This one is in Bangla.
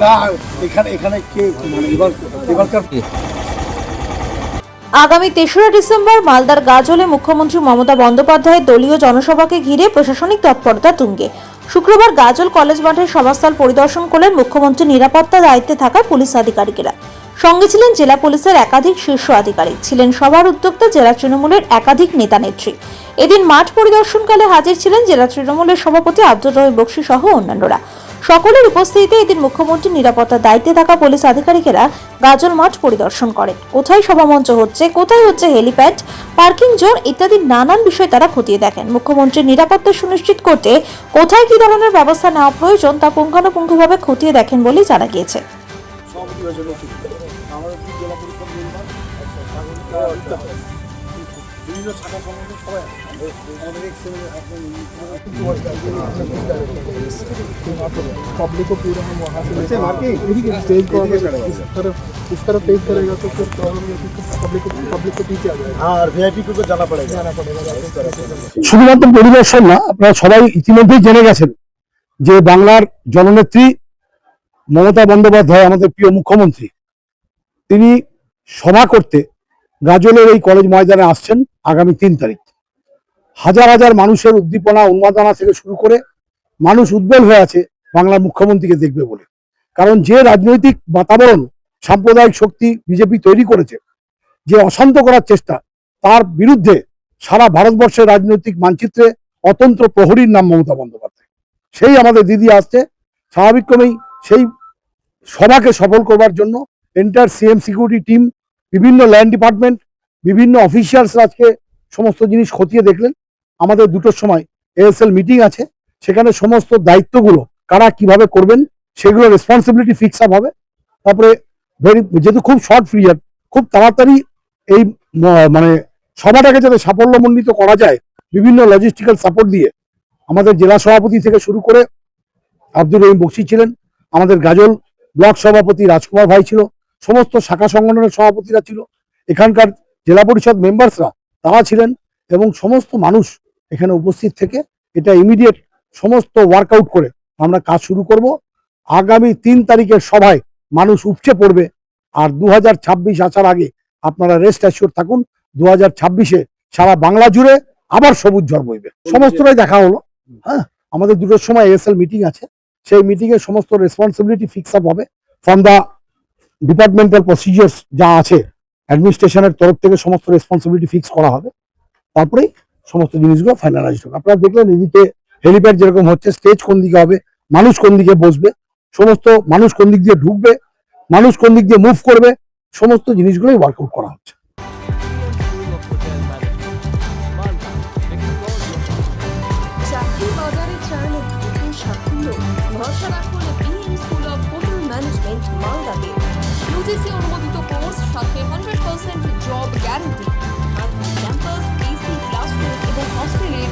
মানে আগামী তেসরা ডিসেম্বর মালদার গাজলে মুখ্যমন্ত্রী মমতা বন্দ্যোপাধ্যায়ের দলীয় জনসভাকে ঘিরে প্রশাসনিক তৎপরতা তুঙ্গে। শুক্রবার গাজল কলেজ মাঠের সভাস্থল পরিদর্শন করলেন মুখ্যমন্ত্রীর নিরাপত্তা দায়িত্বে থাকা পুলিশ আধিকারিকেরা। সঙ্গে ছিলেন জেলা পুলিশের একাধিক শীর্ষ আধিকারিক। ছিলেন সভার উদ্যোক্তা জেলা তৃণমূলের একাধিক নেতা নেত্রী। এদিন মাঠ পরিদর্শনকালে হাজির ছিলেন জেলা তৃণমূলের সভাপতি আব্দুর রহিম বক্সি সহ অন্যান্যরা। সকলের উপস্থিতিতে এদিন মুখ্যমন্ত্রীর নিরাপত্তার দায়িত্বে থাকা পুলিশ আধিকারিকেরা গাজল মাঠ পরিদর্শন করেন। কোথায় সভামঞ্চ হচ্ছে, কোথায় হচ্ছে হেলিপ্যাড, পার্কিং জোন ইত্যাদি নানান বিষয় তারা খতিয়ে দেখেন। মুখ্যমন্ত্রীর নিরাপত্তা সুনিশ্চিত করতে কোথায় কি ধরনের ব্যবস্থা নেওয়া প্রয়োজন তা পুঙ্খানুপুঙ্খভাবে খতিয়ে দেখেন বলেই জানা গিয়েছে। আমাদের জেলা পরিষদ বিভিন্ন শাখা সংগঠন সবাই আছে। আমাদের ex पब्लिक को पूरा हम वहाँ से लेकर स्टेज को अगर इस तरफ इस तरफ पेश करेगा तो फिर प्रॉब्लम ये है कि पब्लिक को पब्लिक को पीछे आ जाएगा हाँ और वीआईपी को तो जाना पड़ेगा जाना पड़ेगा শুধুমাত্র পরিদর্শন না আপনারা সবাই ইতিমধ্যেই জেনে গেছেন যে বাংলার জননেত্রী মমতা বন্দ্যোপাধ্যায় আমাদের প্রিয় মুখ্যমন্ত্রী তিনি সভা করতে গাজলের এই কলেজ ময়দানে আসছেন আগামী তিন তারিখ। হাজার হাজার মানুষের উদ্দীপনা, উন্মাদনা থেকে শুরু করে মানুষ উদ্বেল হয়ে আছে বাংলার মুখ্যমন্ত্রীকে দেখবে বলে। কারণ যে রাজনৈতিক বাতাবরণ, সাম্প্রদায়িক শক্তি বিজেপি তৈরি করেছে, যে অশান্ত করার চেষ্টা, তার বিরুদ্ধে সারা ভারতবর্ষের রাজনৈতিক মানচিত্রে অতন্ত্র প্রহরীর নাম মমতা বন্দ্যোপাধ্যায়। সেই আমাদের দিদি আসছে স্বাভাবিকক্রমেই সেই সভাকে সফল করবার জন্য এন্টার সিএম সিকিউরিটি টিম বিভিন্ন ল্যান্ড ডিপার্টমেন্ট বিভিন্ন অফিসিয়ালস আজকে সমস্ত জিনিস খতিয়ে দেখলেন। আমাদের দুটোর সময় এএসএল মিটিং আছে। সেখানে সমস্ত দায়িত্বগুলো কারা কীভাবে করবেন, সেগুলো রেসপন্সিবিলিটি ফিক্স আপ হবে। তারপরে ভেরি যেহেতু খুব শর্ট পিরিয়ড খুব তাড়াতাড়ি এই মানে সভাটাকে যাতে সাফল্যমণ্ডিত করা যায়, বিভিন্ন লজিস্টিক্যাল সাপোর্ট দিয়ে আমাদের জেলা সভাপতি থেকে শুরু করে আব্দুর রহিম বক্সি ছিলেন। আমাদের গাজল ব্লক সভাপতি রাজকুমার ভাই ছিল। সমস্ত শাখা সংগঠনের সভাপতিরা ছিল। এখানকার জেলা পরিষদ মেম্বার্সরা তারা ছিলেন এবং সমস্ত মানুষ এখানে উপস্থিত থেকে এটা ইমিডিয়েট সমস্ত ওয়ার্কআউট করে আমরা কাজ শুরু করব। আগামী তিন তারিখের সভায় মানুষ উপচে পড়বে। আর দু হাজার ছাব্বিশ আসার আগে আপনারা রেস্ট অ্যাসিওর থাকুন দু হাজার ছাব্বিশে সারা বাংলা জুড়ে আবার সবুজ ঝড় বইবে। সমস্তটাই দেখা হলো। হ্যাঁ আমাদের দুটোর সময় এএসএল মিটিং আছে। সেই মিটিং এ সমস্ত রেসপন্সিবিলিটি ফিক্স আপ হবে। ফ্রম দা ডিপার্টমেন্টাল প্রসিজিয়ার্স যা আছে অ্যাডমিনিস্ট্রেশনের তরফ থেকে সমস্ত রেসপন্সিবিলিটি ফিক্স করা হবে। তারপরেই সমস্ত জিনিসগুলো ফাইনালাইজ হবে। আপনারা দেখলেন এদিকে হেলিপ্যাড যেরকম হচ্ছে স্টেজ কোন দিকে হবে, মানুষ কোন দিকে বসবে, সমস্ত মানুষ কোন দিক দিয়ে ঢুকবে, মানুষ কোন দিক দিয়ে মুভ করবে, সমস্ত জিনিসগুলোই ওয়ার্কআউট করা হচ্ছে। মালদাতে। ইউজিসি অনুমোদিত কোর্স সাথে hundred percent job guarantee campus AC classroom এবং হস্টেলের